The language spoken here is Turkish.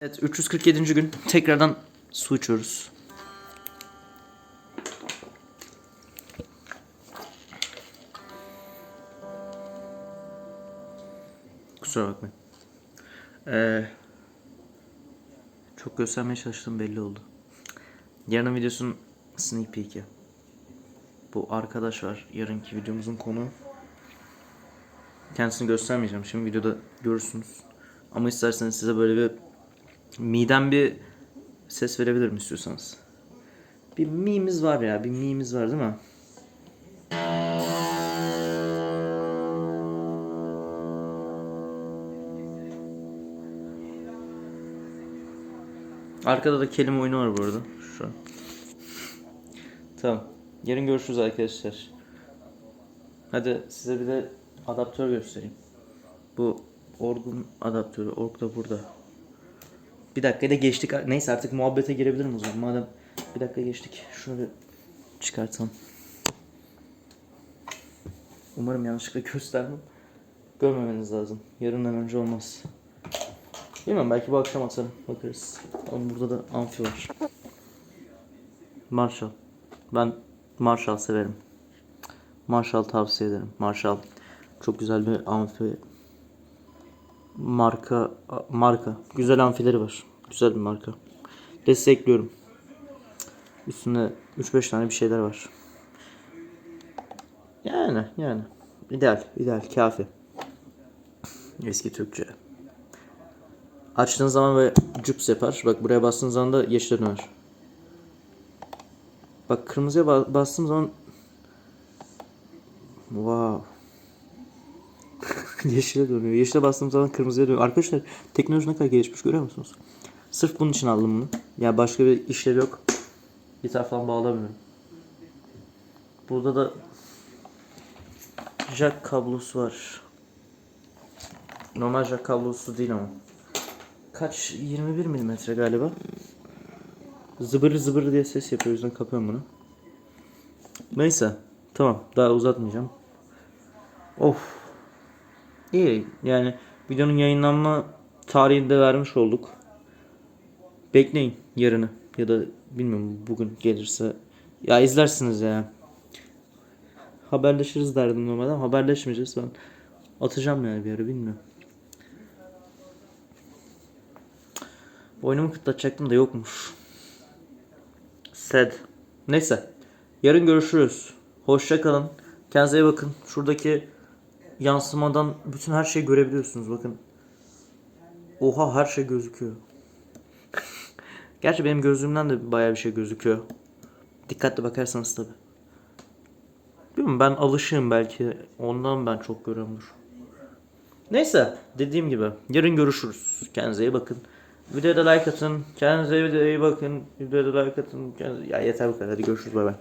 Evet 347. gün tekrardan su içiyoruz. Kusura bakmayın. Ee, çok göstermeye çalıştım belli oldu. Yarının videosunun sneak peek'i. Bu arkadaş var. Yarınki videomuzun konu. Kendisini göstermeyeceğim. Şimdi videoda görürsünüz. Ama isterseniz size böyle bir Miden bir ses verebilirim istiyorsanız. Bir mi'miz var ya, bir mi'miz var değil mi? Arkada da kelime oyunu var bu arada. Şu. Tamam. Yarın görüşürüz arkadaşlar. Hadi size bir de adaptör göstereyim. Bu Org'un adaptörü. Org da burada. Bir dakikada geçtik. Neyse artık muhabbete girebilirim o zaman. Madem bir dakika geçtik. Şunu bir çıkartalım. Umarım yanlışlıkla göstermem. Görmemeniz lazım. Yarından önce olmaz. Bilmem belki bu akşam atarım. Bakarız. Onun burada da amfi var. Marshall. Ben Marshall severim. Marshall tavsiye ederim. Marshall çok güzel bir amfi marka marka. Güzel amfileri var. Güzel bir marka. Destekliyorum. Üstünde 3-5 tane bir şeyler var. Yani yani ideal ideal kafi. Eski Türkçe. Açtığın zaman böyle cüps yapar. Bak buraya bastığın zaman da yeşile döner. Bak kırmızıya ba- bastığım zaman Wow. Yeşile dönüyor. Yeşile bastığım zaman kırmızıya dönüyor. Arkadaşlar teknoloji ne kadar gelişmiş görüyor musunuz? Sırf bunun için aldım bunu. Ya başka bir işlevi yok. Gitar falan bağlamıyorum. Burada da jack kablosu var. Normal jack kablosu değil ama. Kaç? 21 milimetre galiba. Zıbır zıbır diye ses yapıyor. O yüzden kapıyorum bunu. Neyse. Tamam. Daha uzatmayacağım. Of. İyi yani videonun yayınlanma tarihini de vermiş olduk. Bekleyin yarını ya da bilmiyorum bugün gelirse ya izlersiniz ya. Haberleşiriz derdim normalde ama haberleşmeyeceğiz ben. Atacağım yani bir ara bilmiyorum. Oyunumu kıtlatacaktım da yokmuş. Sad. Neyse. Yarın görüşürüz. Hoşça kalın. Kendinize iyi bakın. Şuradaki yansımadan bütün her şeyi görebiliyorsunuz bakın. Oha her şey gözüküyor. Gerçi benim gözlüğümden de bayağı bir şey gözüküyor. Dikkatli bakarsanız tabi. Bilmiyorum ben alışığım belki. Ondan ben çok görüyorumdur. Neyse dediğim gibi yarın görüşürüz. Kendinize iyi bakın. Videoya da like atın. Kendinize iyi bakın. Videoya da like atın. Kendinize... Ya yeter bu kadar. Hadi görüşürüz. Bay bay.